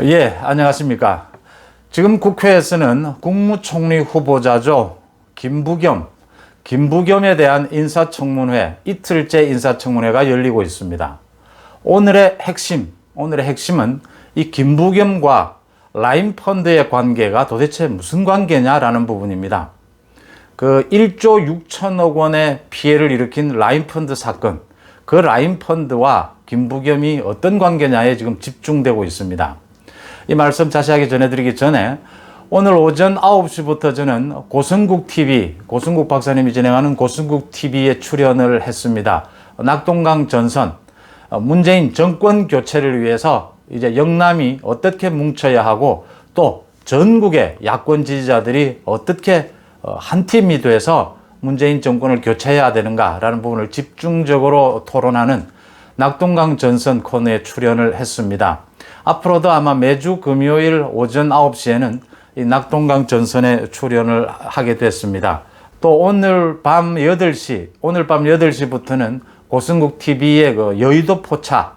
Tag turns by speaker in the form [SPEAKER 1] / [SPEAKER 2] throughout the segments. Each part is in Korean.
[SPEAKER 1] 예, 안녕하십니까. 지금 국회에서는 국무총리 후보자죠. 김부겸, 김부겸에 대한 인사청문회, 이틀째 인사청문회가 열리고 있습니다. 오늘의 핵심, 오늘의 핵심은 이 김부겸과 라인펀드의 관계가 도대체 무슨 관계냐라는 부분입니다. 그 1조 6천억 원의 피해를 일으킨 라인펀드 사건, 그 라인펀드와 김부겸이 어떤 관계냐에 지금 집중되고 있습니다. 이 말씀 자세하게 전해드리기 전에 오늘 오전 9시부터 저는 고승국 TV, 고승국 박사님이 진행하는 고승국 TV에 출연을 했습니다. 낙동강 전선, 어, 문재인 정권 교체를 위해서 이제 영남이 어떻게 뭉쳐야 하고 또 전국의 야권 지지자들이 어떻게 어, 한 팀이 돼서 문재인 정권을 교체해야 되는가라는 부분을 집중적으로 토론하는 낙동강 전선 코너에 출연을 했습니다. 앞으로도 아마 매주 금요일 오전 9시에는 이 낙동강 전선에 출연을 하게 됐습니다. 또 오늘 밤 8시, 오늘 밤 8시부터는 고승국 TV의 그 여의도 포차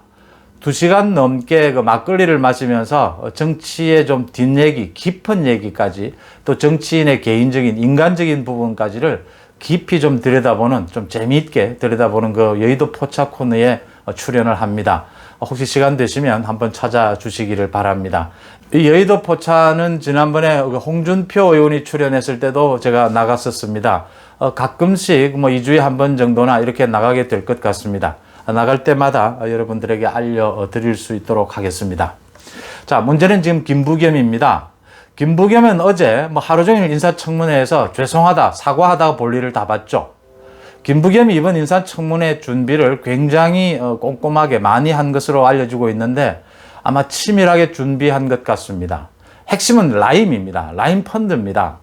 [SPEAKER 1] 2시간 넘게 그 막걸리를 마시면서 정치의 좀 뒷얘기, 깊은 얘기까지 또 정치인의 개인적인, 인간적인 부분까지를 깊이 좀 들여다보는, 좀 재미있게 들여다보는 그 여의도 포차 코너에 출연을 합니다. 혹시 시간 되시면 한번 찾아주시기를 바랍니다. 이 여의도 포차는 지난번에 그 홍준표 의원이 출연했을 때도 제가 나갔었습니다. 어, 가끔씩 뭐 2주에 한 번 정도나 이렇게 나가게 될 것 같습니다. 나갈 때마다 여러분들에게 알려드릴 수 있도록 하겠습니다. 자, 문제는 지금 김부겸입니다. 김부겸은 어제 뭐 하루 종일 인사청문회에서 죄송하다, 사과하다 볼 일을 다 봤죠. 김부겸이 이번 인사청문회 준비를 굉장히 어, 꼼꼼하게 많이 한 것으로 알려지고 있는데 아마 치밀하게 준비한 것 같습니다. 핵심은 라임입니다. 라임 펀드입니다.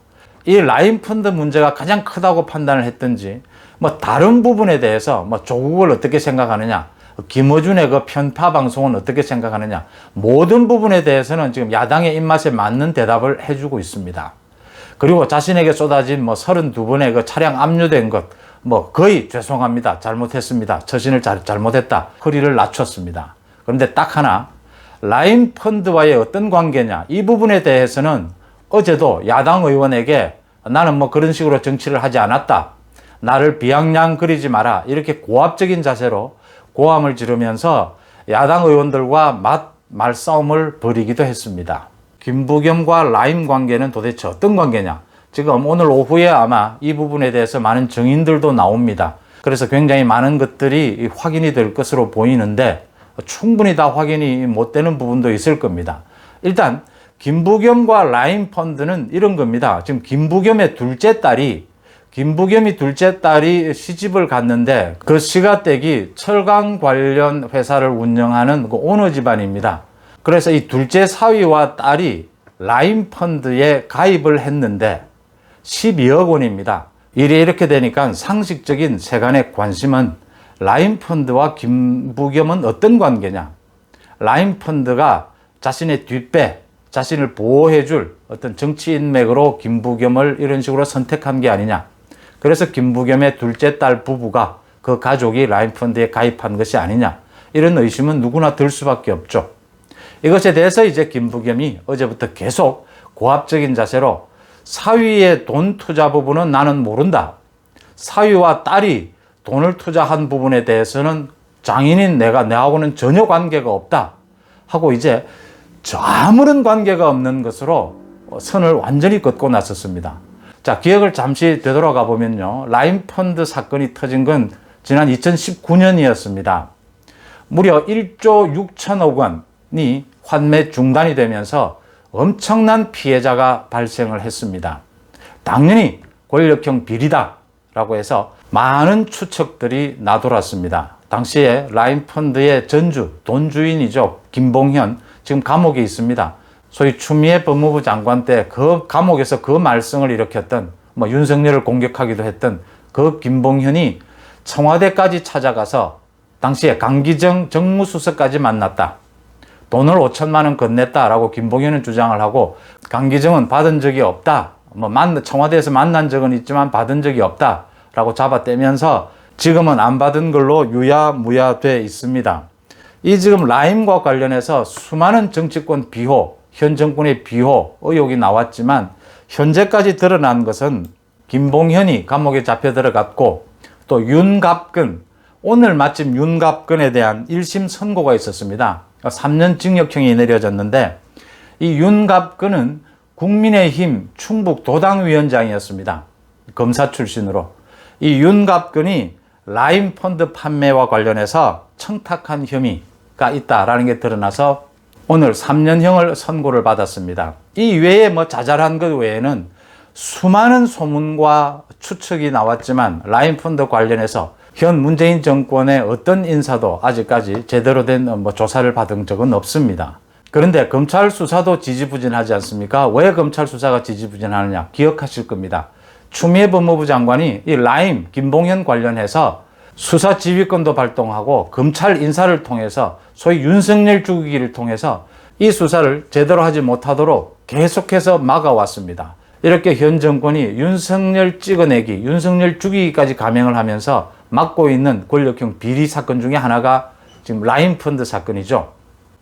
[SPEAKER 1] 이 라임 펀드 문제가 가장 크다고 판단을 했든지 뭐 다른 부분에 대해서 뭐 조국을 어떻게 생각하느냐 김어준의 그 편파 방송은 어떻게 생각하느냐 모든 부분에 대해서는 지금 야당의 입맛에 맞는 대답을 해주고 있습니다. 그리고 자신에게 쏟아진 뭐 32번의 그 차량 압류된 것, 뭐 거의 죄송합니다. 잘못했습니다. 처신을 잘, 잘못했다. 허리를 낮췄습니다. 그런데 딱 하나, 라인 펀드와의 어떤 관계냐, 이 부분에 대해서는 어제도 야당 의원에게 나는 뭐 그런 식으로 정치를 하지 않았다. 나를 비양양 그리지 마라. 이렇게 고압적인 자세로 고함을 지르면서 야당 의원들과 맞, 말싸움을 벌이기도 했습니다. 김부겸과 라임 관계는 도대체 어떤 관계냐? 지금 오늘 오후에 아마 이 부분에 대해서 많은 증인들도 나옵니다. 그래서 굉장히 많은 것들이 확인이 될 것으로 보이는데 충분히 다 확인이 못 되는 부분도 있을 겁니다. 일단 김부겸과 라임 펀드는 이런 겁니다. 지금 김부겸의 둘째 딸이 김부겸이 둘째 딸이 시집을 갔는데 그 시가댁이 철강 관련 회사를 운영하는 그 오너 집안입니다. 그래서 이 둘째 사위와 딸이 라임 펀드에 가입을 했는데 12억 원입니다. 일이 이렇게 되니까 상식적인 세간의 관심은 라임 펀드와 김부겸은 어떤 관계냐? 라임 펀드가 자신의 뒷배, 자신을 보호해줄 어떤 정치 인맥으로 김부겸을 이런 식으로 선택한 게 아니냐? 그래서 김부겸의 둘째 딸 부부가 그 가족이 라임 펀드에 가입한 것이 아니냐? 이런 의심은 누구나 들 수밖에 없죠. 이것에 대해서 이제 김부겸이 어제부터 계속 고압적인 자세로 사위의 돈 투자 부분은 나는 모른다. 사위와 딸이 돈을 투자한 부분에 대해서는 장인인 내가 내하고는 전혀 관계가 없다. 하고 이제 저 아무런 관계가 없는 것으로 선을 완전히 긋고 나섰습니다. 자, 기억을 잠시 되돌아가 보면요. 라인 펀드 사건이 터진 건 지난 2019년이었습니다. 무려 1조 6천억 원이 환매 중단이 되면서 엄청난 피해자가 발생을 했습니다. 당연히 권력형 비리다라고 해서 많은 추측들이 나돌았습니다. 당시에 라인펀드의 전주, 돈주인이죠. 김봉현, 지금 감옥에 있습니다. 소위 추미애 법무부 장관 때 그 감옥에서 그 말썽을 일으켰던, 뭐 윤석열을 공격하기도 했던 그 김봉현이 청와대까지 찾아가서 당시에 강기정 정무수석까지 만났다. 돈을 5천만 원 건넸다라고 김봉현은 주장을 하고 강기정은 받은 적이 없다. 뭐 만, 청와대에서 만난 적은 있지만 받은 적이 없다라고 잡아떼면서 지금은 안 받은 걸로 유야무야돼 있습니다. 이 지금 라임과 관련해서 수많은 정치권 비호, 현 정권의 비호 의혹이 나왔지만 현재까지 드러난 것은 김봉현이 감옥에 잡혀 들어갔고 또 윤갑근 오늘 마침 윤갑근에 대한 1심 선고가 있었습니다. 3년 징역형이 내려졌는데 이 윤갑근은 국민의힘 충북 도당위원장이었습니다. 검사 출신으로. 이 윤갑근이 라임 펀드 판매와 관련해서 청탁한 혐의가 있다라는 게 드러나서 오늘 3년형을 선고를 받았습니다. 이 외에 뭐 자잘한 것 외에는 수많은 소문과 추측이 나왔지만 라임 펀드 관련해서 현 문재인 정권의 어떤 인사도 아직까지 제대로 된 뭐 조사를 받은 적은 없습니다. 그런데 검찰 수사도 지지부진하지 않습니까? 왜 검찰 수사가 지지부진하느냐? 기억하실 겁니다. 추미애 법무부 장관이 이 라임 김봉현 관련해서 수사 지휘권도 발동하고 검찰 인사를 통해서 소위 윤석열 죽이기를 통해서 이 수사를 제대로 하지 못하도록 계속해서 막아왔습니다. 이렇게 현 정권이 윤석열 찍어내기, 윤석열 죽이기까지 감행을 하면서 막고 있는 권력형 비리 사건 중에 하나가 지금 라임 펀드 사건이죠.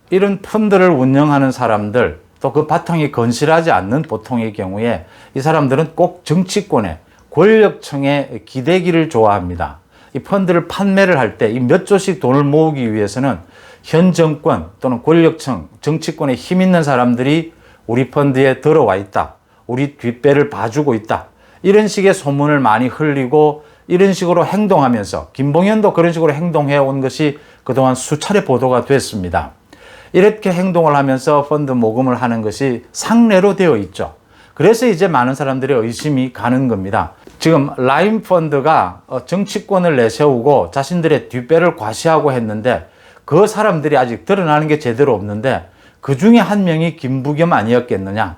[SPEAKER 1] 이런 펀드를 운영하는 사람들, 또 그 바탕이 건실하지 않는 보통의 경우에 이 사람들은 꼭 정치권에 권력층의 기대기를 좋아합니다. 이 펀드를 판매를 할 때 이 몇 조씩 돈을 모으기 위해서는 현 정권 또는 권력층, 정치권에 힘 있는 사람들이 우리 펀드에 들어와 있다. 우리 뒷배를 봐주고 있다. 이런 식의 소문을 많이 흘리고 이런 식으로 행동하면서 김봉현도 그런 식으로 행동해 온 것이 그동안 수차례 보도가 됐습니다. 이렇게 행동을 하면서 펀드 모금을 하는 것이 상례로 되어 있죠. 그래서 이제 많은 사람들의 의심이 가는 겁니다. 지금 라임 펀드가 어, 정치권을 내세우고 자신들의 뒷배를 과시하고 했는데 그 사람들이 아직 드러나는 게 제대로 없는데 그 중에 한 명이 김부겸 아니었겠느냐.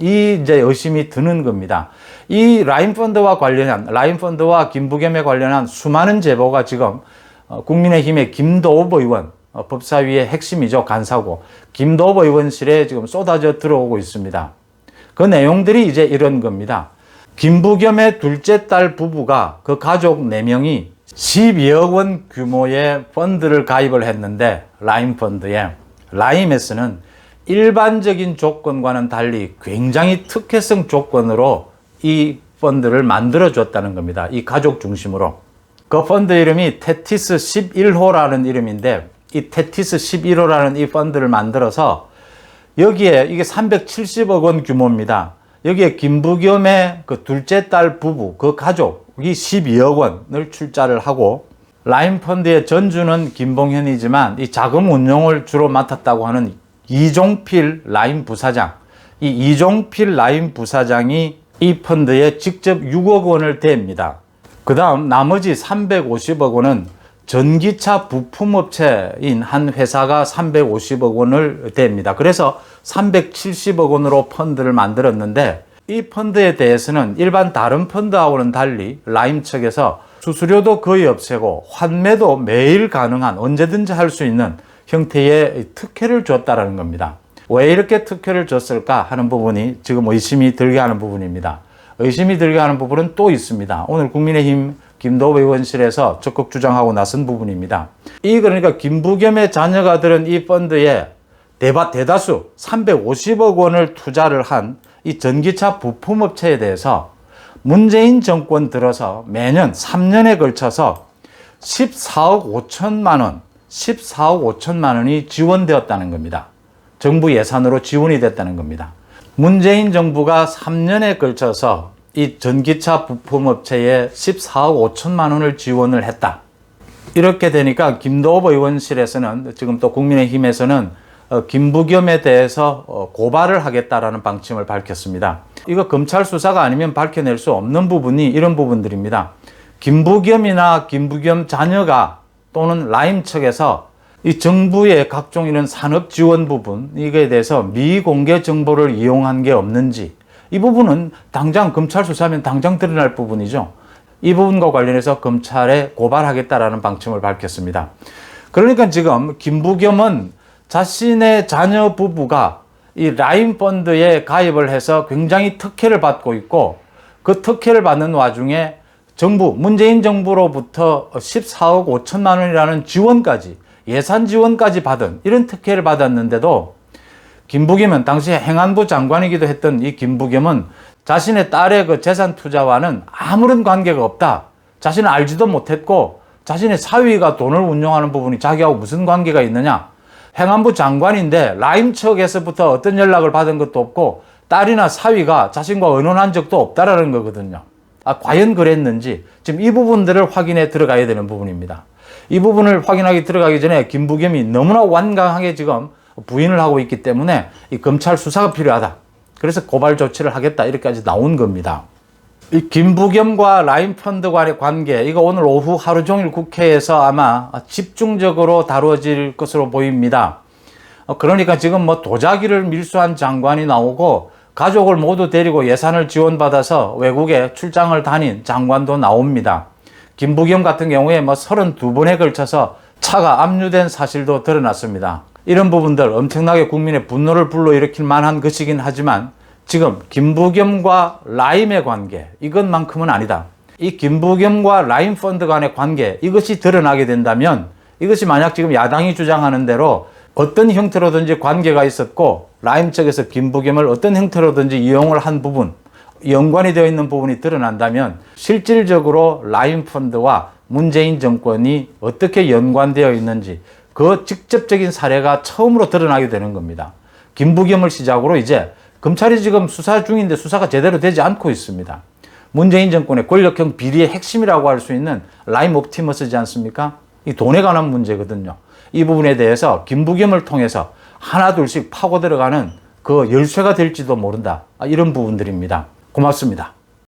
[SPEAKER 1] 이 이제 의심이 드는 겁니다. 이 라임 펀드와 관련한 라임 펀드와 김부겸에 관련한 수많은 제보가 지금 어, 국민의힘의 김도읍 의원 어, 법사위의 핵심이죠 간사고 김도읍 의원실에 지금 쏟아져 들어오고 있습니다. 그 내용들이 이제 이런 겁니다. 김부겸의 둘째 딸 부부가 그 가족 4명이 12억 원 규모의 펀드를 가입을 했는데 라임 펀드에 라임에서는 일반적인 조건과는 달리 굉장히 특혜성 조건으로 이 펀드를 만들어 줬다는 겁니다. 이 가족 중심으로. 그 펀드 이름이 테티스 11호라는 이름인데 이 테티스 11호라는 이 펀드를 만들어서 여기에 이게 370억 원 규모입니다. 여기에 김부겸의 그 둘째 딸 부부, 그 가족이 12억 원을 출자를 하고 라임 펀드의 전주는 김봉현이지만 이 자금 운용을 주로 맡았다고 하는 이종필 라임 부사장, 이 이종필 라임 부사장이 이 펀드에 직접 6억 원을 댑니다. 그 다음 나머지 350억 원은 전기차 부품업체인 한 회사가 350억 원을 댑니다. 그래서 370억 원으로 펀드를 만들었는데 이 펀드에 대해서는 일반 다른 펀드하고는 달리 라임 측에서 수수료도 거의 없애고 환매도 매일 가능한 언제든지 할 수 있는 형태의 특혜를 줬다라는 겁니다. 왜 이렇게 특혜를 줬을까 하는 부분이 지금 의심이 들게 하는 부분입니다. 의심이 들게 하는 부분은 또 있습니다. 오늘 국민의힘 김도우 의원실에서 적극 주장하고 나선 부분입니다. 이 그러니까 김부겸의 자녀가 들은 이 펀드에 대바, 대다수 350억 원을 투자를 한 이 전기차 부품업체에 대해서 문재인 정권 들어서 매년 3년에 걸쳐서 14억 5천만 원, 14억 5천만 원이 지원되었다는 겁니다. 정부 예산으로 지원이 됐다는 겁니다. 문재인 정부가 3년에 걸쳐서 이 전기차 부품업체에 14억 5천만 원을 지원을 했다. 이렇게 되니까 김도읍 의원실에서는 지금 또 국민의힘에서는 어, 김부겸에 대해서 어, 고발을 하겠다라는 방침을 밝혔습니다. 이거 검찰 수사가 아니면 밝혀낼 수 없는 부분이 이런 부분들입니다. 김부겸이나 김부겸 자녀가 또는 라임 측에서 이 정부의 각종 이런 산업 지원 부분 이거에 대해서 미공개 정보를 이용한 게 없는지 이 부분은 당장 검찰 수사하면 당장 드러날 부분이죠. 이 부분과 관련해서 검찰에 고발하겠다라는 방침을 밝혔습니다. 그러니까 지금 김부겸은 자신의 자녀 부부가 이 라임 펀드에 가입을 해서 굉장히 특혜를 받고 있고 그 특혜를 받는 와중에 정부, 문재인 정부로부터 14억 5천만 원이라는 지원까지 예산 지원까지 받은 이런 특혜를 받았는데도 김부겸은 당시 행안부 장관이기도 했던 이 김부겸은 자신의 딸의 그 재산 투자와는 아무런 관계가 없다. 자신은 알지도 못했고 자신의 사위가 돈을 운용하는 부분이 자기하고 무슨 관계가 있느냐. 행안부 장관인데 라임 측에서부터 어떤 연락을 받은 것도 없고 딸이나 사위가 자신과 의논한 적도 없다라는 거거든요. 아, 과연 그랬는지 지금 이 부분들을 확인해 들어가야 되는 부분입니다. 이 부분을 확인하기 들어가기 전에 김부겸이 너무나 완강하게 지금 부인을 하고 있기 때문에 이 검찰 수사가 필요하다. 그래서 고발 조치를 하겠다. 이렇게까지 나온 겁니다. 이 김부겸과 라인펀드 간의 관계, 이거 오늘 오후 하루 종일 국회에서 아마 집중적으로 다뤄질 것으로 보입니다. 어, 그러니까 지금 뭐 도자기를 밀수한 장관이 나오고 가족을 모두 데리고 예산을 지원받아서 외국에 출장을 다닌 장관도 나옵니다. 김부겸 같은 경우에 뭐 32번에 걸쳐서 차가 압류된 사실도 드러났습니다. 이런 부분들 엄청나게 국민의 분노를 불러일으킬 만한 것이긴 하지만 지금 김부겸과 라임의 관계 이것만큼은 아니다. 이 김부겸과 라임 펀드 간의 관계 이것이 드러나게 된다면 이것이 만약 지금 야당이 주장하는 대로 어떤 형태로든지 관계가 있었고 라임 측에서 김부겸을 어떤 형태로든지 이용을 한 부분 연관이 되어 있는 부분이 드러난다면 실질적으로 라임 펀드와 문재인 정권이 어떻게 연관되어 있는지 그 직접적인 사례가 처음으로 드러나게 되는 겁니다. 김부겸을 시작으로 이제 검찰이 지금 수사 중인데 수사가 제대로 되지 않고 있습니다. 문재인 정권의 권력형 비리의 핵심이라고 할 수 있는 라임 옵티머스지 않습니까? 이 돈에 관한 문제거든요. 이 부분에 대해서 김부겸을 통해서 하나둘씩 파고 들어가는 그 열쇠가 될지도 모른다. 이런 부분들입니다. 고맙습니다.